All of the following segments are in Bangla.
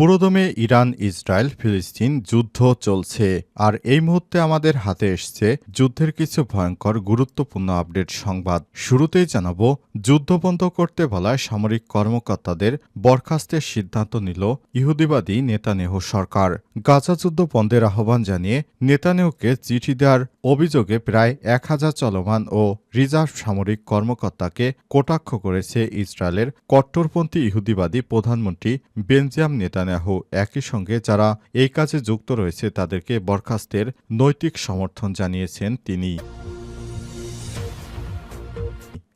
পুরোদমে ইরান, ইসরায়েল, ফিলিস্তিন যুদ্ধ চলছে। আর এই মুহূর্তে আমাদের হাতে এসছে যুদ্ধের কিছু ভয়ঙ্কর, গুরুত্বপূর্ণ আপডেট সংবাদ। শুরুতেই জানাব, যুদ্ধ বন্ধ করতে বলায় সামরিক কর্মকর্তাদের বরখাস্তের সিদ্ধান্ত নিল ইহুদিবাদী নেতানেহ সরকার। গাজা যুদ্ধ বন্ধের আহ্বান জানিয়ে নেতানেহকে চিঠি দেওয়ার অভিযোগে প্রায় এক হাজার চলমান ও রিজার্ভ সামরিক কর্মকর্তাকে কটাক্ষ করেছে ইসরায়েলের কট্টরপন্থী ইহুদিবাদী প্রধানমন্ত্রী বেনজিয়াম নেতানিয়াহু একই সঙ্গে যারা এই কাজে যুক্ত রয়েছে তাদেরকে বরখাস্তের নৈতিক সমর্থন জানিয়েছেন তিনি।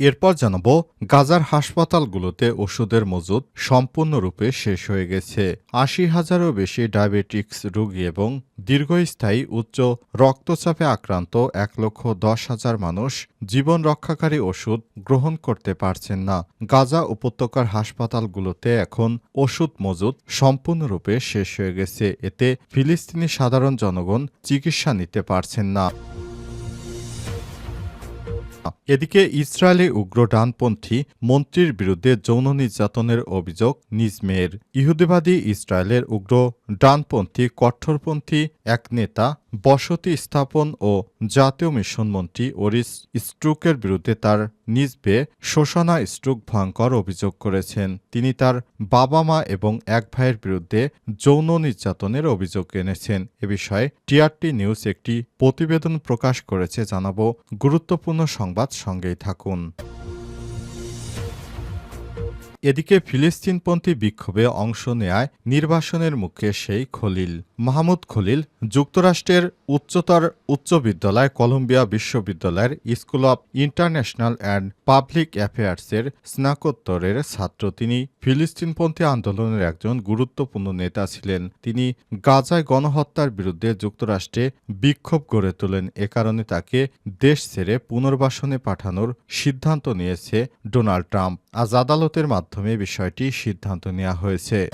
এরপর জানাব, গাজার হাসপাতালগুলোতে ওষুধের মজুদ সম্পূর্ণরূপে শেষ হয়ে গেছে। আশি হাজারও বেশি ডায়াবেটিক্স রোগী এবং দীর্ঘস্থায়ী উচ্চ রক্তচাপে আক্রান্ত এক লক্ষ দশ হাজার মানুষ জীবন রক্ষাকারী ওষুধ গ্রহণ করতে পারছেন না। গাজা উপত্যকার হাসপাতালগুলোতে এখন ওষুধ মজুদ সম্পূর্ণরূপে শেষ হয়ে গেছে। এতে ফিলিস্তিনি সাধারণ জনগণ চিকিৎসা নিতে পারছেন না। এদিকে ইসরায়েলি উগ্র ডানপন্থী মন্ত্রীর বিরুদ্ধে যৌন নির্যাতনের অভিযোগ নিজ মেয়ের। ইহুদিবাদী ইসরায়েলের উগ্র ডানপন্থী কট্টরপন্থী এক নেতা বসতি স্থাপন ও জাতীয় মিশন মন্ত্রী ওরিস স্ট্রুকের বিরুদ্ধে তার নিজ বেয়ে শোষণা স্ট্রুক ভয়ঙ্কর অভিযোগ করেছেন। তিনি তার বাবা মা এবং এক ভাইয়ের বিরুদ্ধে যৌন নির্যাতনের অভিযোগ এনেছেন। এ বিষয়ে টিআরটি নিউজ একটি প্রতিবেদন প্রকাশ করেছে। জানাব গুরুত্বপূর্ণ সংবাদ সঙ্গেই থাকুন। এদিকে ফিলিস্তিনপন্থী বিক্ষোভে অংশ নেয় নির্বাসনের মুখে সেই খলিল। মাহমুদ খলিল যুক্তরাষ্ট্রের উচ্চতর উচ্চ বিদ্যালয়, কলম্বিয়া বিশ্ববিদ্যালয়ের school of international and public অ্যাফেয়ার্সের স্নাতকোত্তরের ছাত্র। তিনি ফিলিস্তিনপন্থী আন্দোলনের একজন গুরুত্বপূর্ণ নেতা ছিলেন। তিনি গাজায় গণহত্যার বিরুদ্ধে যুক্তরাষ্ট্রে বিক্ষোভ গড়ে তোলেন। এ কারণে তাকে দেশ ছেড়ে পুনর্বাসনে পাঠানোর সিদ্ধান্ত নিয়েছে ডোনাল্ড ট্রাম্প। আজ আদালতের মাধ্যমে বিষয়টি সিদ্ধান্ত নেওয়া হয়েছে।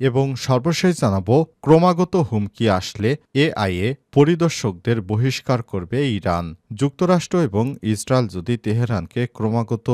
এবং সর্বশেষ জানাব ক্রমাগত হুমকি আসলে এআইএ পরিদর্শকদের বহিষ্কার করবে ইরান। যুক্তরাষ্ট্র এবং ইসরায়েল যদি তেহরানকে ক্রমাগত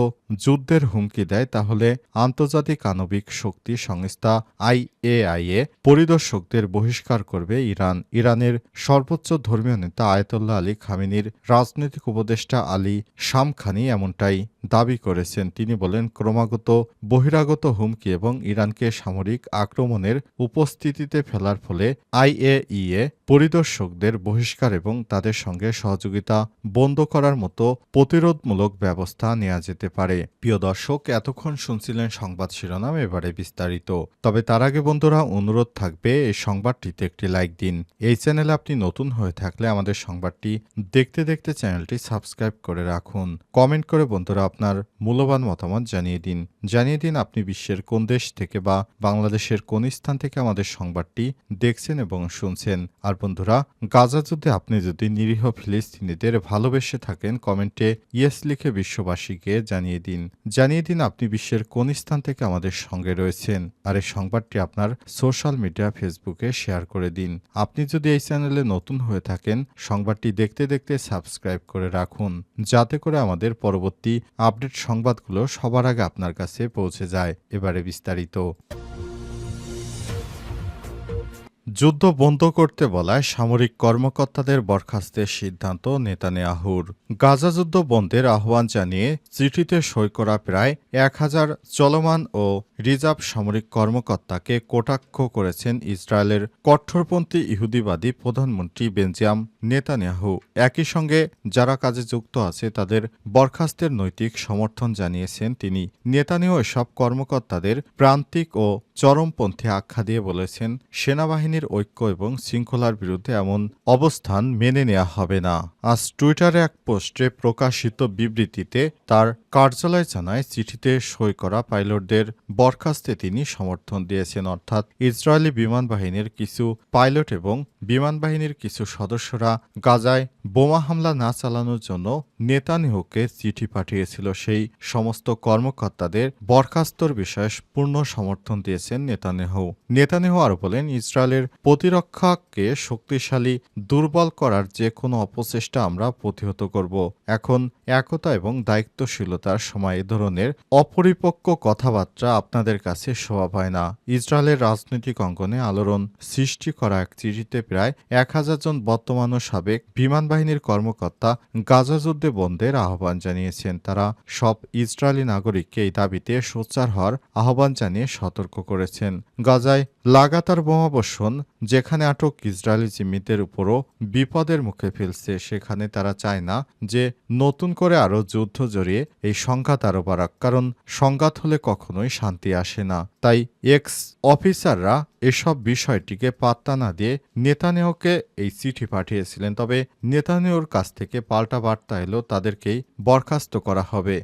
যুদ্ধের হুমকি দেয়, তাহলে আন্তর্জাতিক আণবিক শক্তি সংস্থা আইএআইএ পরিদর্শকদের বহিষ্কার করবে ইরান। ইরানের সর্বোচ্চ ধর্মীয় নেতা আয়তল্লাহ আলী খামিনির রাজনৈতিক উপদেষ্টা আলী শামখানি এমনটাই দাবি করেছেন। তিনি বলেন, ক্রমাগত বহিরাগত হুমকি এবং ইরানকে সামরিক আক্রমণের উপস্থিতিতে ফেলার ফলে আইএইএ পরিদর্শকদের বহিষ্কার এবং তাদের সঙ্গে সহযোগিতা বন্ধ করার মতো প্রতিরোধমূলক ব্যবস্থা নেওয়া যেতে পারে। প্রিয় দর্শক, এতক্ষণ শুনছিলেন সংবাদ শিরোনাম, এবারে বিস্তারিত। তবে তার আগে বন্ধুরা, অনুরোধ থাকবে এই সংবাদটিতে একটি লাইক দিন। এই চ্যানেলে আপনি নতুন হয়ে থাকলে আমাদের সংবাদটি দেখতে দেখতে চ্যানেলটি সাবস্ক্রাইব করে রাখুন। কমেন্ট করে বন্ধুরা আপনার মূল্যবান মতামত জানিয়ে দিন। জানিয়ে দিন আপনি বিশ্বের কোন দেশ থেকে বা বাংলাদেশের কোন স্থান থেকে আমাদের সংবাদটি দেখছেন এবং শুনছেন। আর বন্ধুরা গাজা যুদ্ধে আপনি যদি নিরীহ ফিলিস্তিনিদের ভালোবেসে থাকেন, কমেন্টে ইয়েস লিখে বিশ্ববাসীকে জানিয়ে দিন। জানিয়ে দিন আপনি বিশ্বের কোন স্থান থেকে আমাদের সঙ্গে রয়েছেন। আর এই সংবাদটি আপনার সোশ্যাল মিডিয়া, ফেসবুকে শেয়ার করে দিন। আপনি যদি এই চ্যানেলে নতুন হয়ে থাকেন, সংবাদটি দেখতে দেখতে সাবস্ক্রাইব করে রাখুন, যাতে করে আমাদের পরবর্তী আপডেট সংবাদগুলো সবার আগে আপনার কাছে পৌঁছে যায়। এবারে বিস্তারিত। যুদ্ধ বন্ধ করতে বলায় সামরিক কর্মকর্তাদের বরখাস্তের সিদ্ধান্ত নেতানিয়াহুর। গাজা যুদ্ধ বন্ধের আহ্বান জানিয়ে চিঠিতে সই করা প্রায় এক হাজার চলমান ও রিজার্ভ সামরিক কর্মকর্তাকে কটাক্ষ করেছেন ইসরায়েলের কঠোরপন্থী ইহুদিবাদী প্রধানমন্ত্রী বেঞ্জিয়াম নেতানিয়াহু। একই সঙ্গে যারা কাজে যুক্ত আছে, তাদের বরখাস্তের নৈতিক সমর্থন জানিয়েছেন তিনি। নেতানিয়াহু এসব কর্মকর্তাদের প্রান্তিক ও চরমপন্থী আখ্যা দিয়ে বলেছেন, সেনাবাহিনীর ঐক্য এবং শৃঙ্খলার বিরুদ্ধে এমন অবস্থান মেনে নেওয়া হবে না। আজ টুইটারে এক পোস্টে প্রকাশিত বিবৃতিতে তার কার্যালয় জানায়, চিঠিতে সই করা পাইলটদের বরখাস্তে তিনি সমর্থন দিয়েছেন। অর্থাৎ ইসরায়েলি বিমান বাহিনীর কিছু পাইলট এবং বিমান বাহিনীর কিছু সদস্যরা গাজায় বোমা হামলা না চালানোর জন্য নেতানিহুকে চিঠি পাঠিয়েছিল। সেই সমস্ত কর্মকর্তাদের বরখাস্তর বিষয়ে পূর্ণ সমর্থন দিয়েছেন নেতানিয়াহু। নেতানিয়াহু আরও বলেন, ইসরায়েলের প্রতিরক্ষাকে শক্তিশালী, দুর্বল করার যে কোনো অপচেষ্টা আমরা প্রতিহত করব। এখন একতা এবং দায়িত্বশীলতার সময় এ ধরনের অপরিপক্ক কথাবার্তা আপনাদের কাছে শোভা পায় না। ইসরায়েলের রাজনৈতিক অঙ্গনে আলোড়ন সৃষ্টি করা এক চিঠিতে প্রায় এক হাজার জন বর্তমান ও সাবেক বিমান বাহিনীর কর্মকর্তা গাজা যুদ্ধে বন্ধের আহ্বান জানিয়েছেন। তারা সব ইসরায়েলি নাগরিককে এই দাবিতে সোচ্চার হওয়ার আহ্বান জানিয়ে সতর্ক করেছেন। গাজায় লাগাতার বোমাবর্ষণ যেখানে আটক ইসরায়েলি জিম্মিদের উপরও বিপদের মুখে ফেলছে, সেখানে তারা চায় না যে নতুন করে আরও যুদ্ধ জড়িয়ে এই সংঘাত আরও বাড়াক, কারণ সংঘাত হলে কখনোই শান্তি আসে না। তাই এক্স অফিসাররা এসব বিষয়টিকে পাত্তা না দিয়ে নেতানিয়াহুকে এই চিঠি পাঠিয়েছিলেন, তবে নেতানিয়াহুর কাছ থেকে পাল্টা বার্তা এলো, তাদেরকেই বরখাস্ত করা হবে।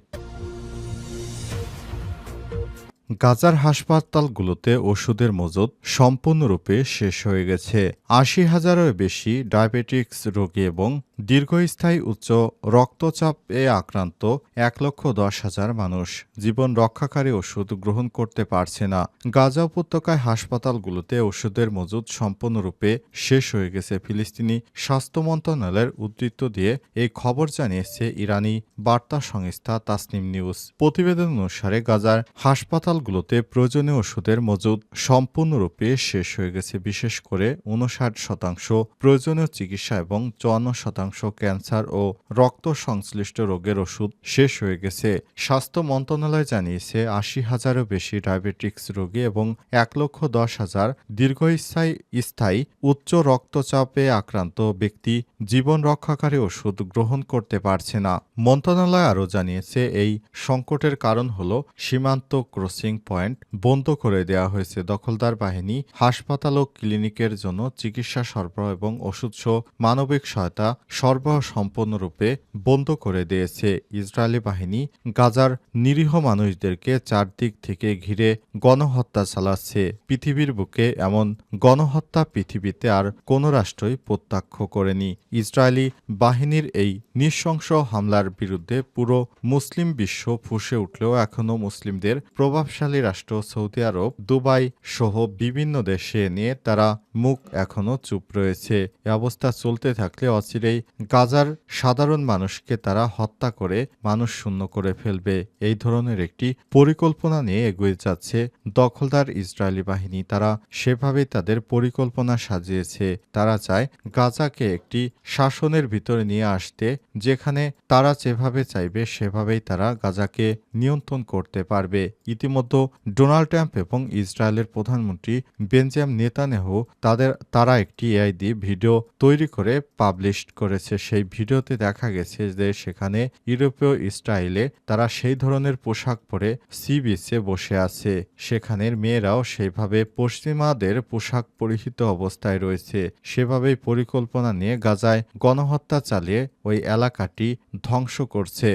গাজার হাসপাতালগুলোতে ওষুধের মজুদ সম্পূর্ণরূপে শেষ হয়ে গেছে। আশি হাজারের বেশি ডায়াবেটিক্স রোগী এবং দীর্ঘস্থায়ী উচ্চ রক্তচাপে আক্রান্ত এক লক্ষ দশ হাজার মানুষ। জীবন রক্ষাকারী ওষুধ গ্রহণ করতে পারছে না। গাজা উপত্যকায় হাসপাতালগুলোতে ওষুধের মজুদ সম্পূর্ণরূপে শেষ হয়ে গেছে ফিলিস্তিনি স্বাস্থ্য মন্ত্রণালয়ের উদ্ধৃত্ত দিয়ে এই খবর জানিয়েছে ইরানি বার্তা সংস্থা তাসনিম নিউজ। প্রতিবেদন অনুসারে গাজার হাসপাতালগুলোতে প্রয়োজনীয় ওষুধের মজুদ সম্পূর্ণরূপে শেষ হয়ে গেছে। বিশেষ করে উনষাট শতাংশ প্রয়োজনীয় চিকিৎসা এবং চুয়ান্ন শতাংশ ক্যান্সার ও রক্ত সংশ্লিষ্ট রোগের ওষুধ শেষ হয়ে গেছে। স্বাস্থ্য মন্ত্রণালয় জানিয়েছে, আশি হাজারও বেশি ডায়াবেটিক্স রোগী এবং এক লক্ষ দশ হাজার দীর্ঘস্থায়ী স্থায়ী উচ্চ রক্তচাপে আক্রান্ত ব্যক্তি জীবন রক্ষাকারী ওষুধ গ্রহণ করতে পারছে না। মন্ত্রণালয় আরও জানিয়েছে, এই সংকটের কারণ হল সীমান্ত ক্রসিং পয়েন্ট বন্ধ করে দেওয়া হয়েছে। দখলদার বাহিনী হাসপাতাল ও ক্লিনিকের জন্য চিকিৎসা সরবরাহ এবং ওষুধসহ মানবিক সহায়তা সরবরাহ সম্পূর্ণরূপে বন্ধ করে দিয়েছে ইসরায়েলি বাহিনী। গাজার নিরীহ মানুষদেরকে চারদিক থেকে ঘিরে গণহত্যা চালাচ্ছে। পৃথিবীর বুকে এমন গণহত্যা পৃথিবীতে আর কোনো রাষ্ট্রই প্রত্যক্ষ করেনি। ইসরায়েলি বাহিনীর এই নৃশংস হামলার বিরুদ্ধে পুরো মুসলিম বিশ্ব ফুসে উঠলেও এখনও মুসলিমদের প্রভাবশালী রাষ্ট্র সৌদি আরব, দুবাই সহ বিভিন্ন দেশে নিয়ে তারা মুখ এখনও চুপ রয়েছে। এ অবস্থা চলতে থাকলে অচিরেই গাজার সাধারণ মানুষকে তারা হত্যা করে মানুষ শূন্য করে ফেলবে। এই ধরনের একটি পরিকল্পনা নিয়ে এগিয়ে যাচ্ছে দখলদার ইসরায়েলি বাহিনী। তারা সেভাবেই তাদের পরিকল্পনা সাজিয়েছে। তারা চায় গাজাকে একটি শাসনের ভিতরে নিয়ে আসতে, যেখানে তারা যেভাবে চাইবে সেভাবেই তারা গাজাকে নিয়ন্ত্রণ করতে পারবে। ইতিমধ্যে ডোনাল্ড ট্রাম্প এবং ইসরায়েলের প্রধানমন্ত্রী বেঞ্জাম নেতানেহ তাদের, তারা একটি এআই দিয়ে ভিডিও তৈরি করে পাবলিশ করেছে, সেই ভিডিওতে দেখা গেছে যে সেখানে ইউরোপীয় স্টাইলে তারা সেই ধরনের পোশাক পরে সি বিচে বসে আছে। সেখানের মেয়েরাও সেইভাবে পশ্চিমাদের পোশাক পরিহিত অবস্থায় রয়েছে। সেভাবেই পরিকল্পনা নিয়ে গাজায় গণহত্যা চালিয়ে ওই এলাকাটি ধ্বংস করছে।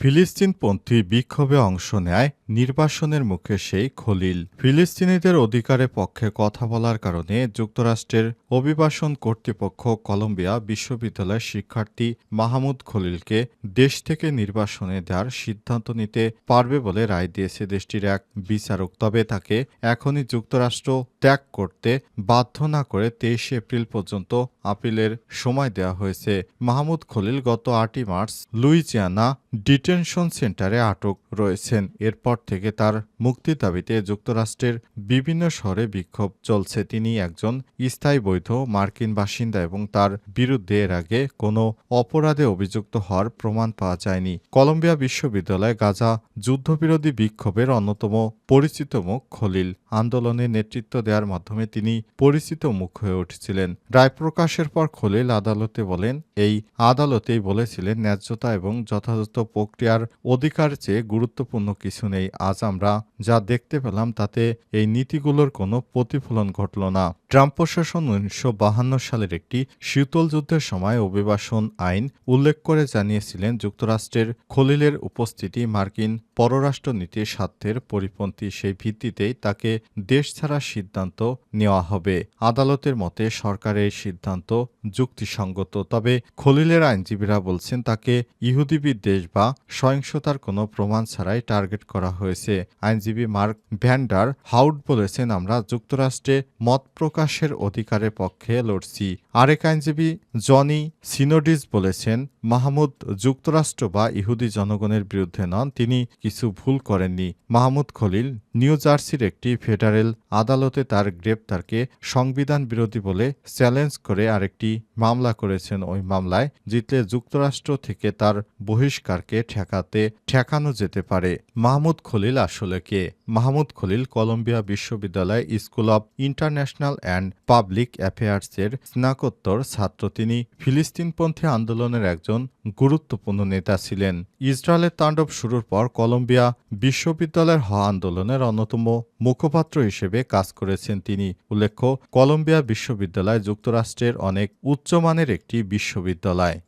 ফিলিস্তিনপন্থী বিক্ষোভে অংশ নেয় নির্বাসনের মুখে সেই খলিল ফিলিস্তিনিদের অধিকারের পক্ষে কথা বলার কারণে যুক্তরাষ্ট্রের অভিবাসন কর্তৃপক্ষ কলম্বিয়া বিশ্ববিদ্যালয়ের শিক্ষার্থী মাহমুদ খলিলকে দেশ থেকে নির্বাসনে দেওয়ার সিদ্ধান্ত নিতে পারবে বলে রায় দিয়েছে দেশটির এক বিচারক। তবে তাকে এখনই যুক্তরাষ্ট্র ত্যাগ করতে বাধ্য না করে তেইশে এপ্রিল পর্যন্ত আপিলের সময় দেওয়া হয়েছে। মাহমুদ খলিল গত আটই মার্চ লুইজিয়ানা ডিটেনশন সেন্টারে আটক রয়েছেন। এরপর থেকে তার মুক্তির দাবিতে যুক্তরাষ্ট্রের বিভিন্ন শহরে বিক্ষোভ চলছে। তিনি একজন স্থায়ী বৈধ মার্কিন বাসিন্দা এবং তার বিরুদ্ধে এর আগে কোনো অপরাধে অভিযুক্ত হওয়ার প্রমাণ পাওয়া যায়নি। কলম্বিয়া বিশ্ববিদ্যালয়ে গাজা যুদ্ধবিরোধী বিক্ষোভের অন্যতম পরিচিত মুখ খলিল আন্দোলনে নেতৃত্ব দেওয়ার মাধ্যমে তিনি পরিচিত মুখ হয়ে উঠেছিলেন। রায় প্রকাশের পর খলিল আদালতে বলেন, এই আদালতেই বলেছিলেন ন্যায্যতা এবং যথাযথ প্রক্রিয়ার অধিকার চেয়ে গুরুত্বপূর্ণ কিছু নেই। আজ আমরা যা দেখতে পেলাম তাতে এই নীতিগুলোর কোনো প্রতিফলন ঘটল না। ট্রাম্প প্রশাসন উনিশশো সালের একটি শীতল যুদ্ধের সময় অভিবাসন আইন উল্লেখ করে জানিয়েছিলেন যুক্তরাষ্ট্রের খলিলের উপস্থিতি মার্কিন পররাষ্ট্রনীতির স্বার্থের পরিপন্থী সেই ভিত্তিতেই তাকে দেশ ছাড়ার সিদ্ধান্ত নেওয়া হবে। আদালতের মতে সরকারের সিদ্ধান্ত যুক্তিসঙ্গত, তবে খলিলের আইনজীবীরা বলছেন তাকে ইহুদি বিদ্বেষ বা সহিংসতার কোনো প্রমাণ ছাড়াই টার্গেট করা হয়েছে। আইনজীবী মার্ক ভ্যান্ডার হাউড বলেছেন, আমরা যুক্তরাষ্ট্রে মত প্রকাশের অধিকারের পক্ষে লড়ছি। আরেক আইনজীবী জনি সিনোডিস বলেছেন, মাহমুদ যুক্তরাষ্ট্র বা ইহুদি জনগণের বিরুদ্ধে নন, তিনি কিছু ভুল করেননি। মাহমুদ খলিল, নিউ জার্সির একটি ফেডারেল আদালতে তার গ্রেপ্তারকে সংবিধান বিরোধী বলে চ্যালেঞ্জ করে আরেকটি মামলা করেছেন। ওই মামলায় জিতলে যুক্তরাষ্ট্র থেকে তার বহিষ্কারকে ঠেকাতে, ঠেকানো যেতে পারে মাহমুদ খলিল আসলে কে? মাহমুদ খলিল কলম্বিয়া বিশ্ববিদ্যালয় school of international and public অ্যাফেয়ার্সের স্নাতকোত্তর ছাত্র। তিনি ফিলিস্তিনপন্থী আন্দোলনের একজন গুরুত্বপূর্ণ নেতা ছিলেন। ইসরায়েলের তাণ্ডব শুরুর পর কলম্বিয়া বিশ্ববিদ্যালয়ের হওয়া আন্দোলনের অন্যতম মুখপাত্র হিসেবে কাজ করেছেন তিনি। উল্লেখ্য, কলম্বিয়া বিশ্ববিদ্যালয় যুক্তরাষ্ট্রের অনেক উচ্চমানের একটি বিশ্ববিদ্যালয়।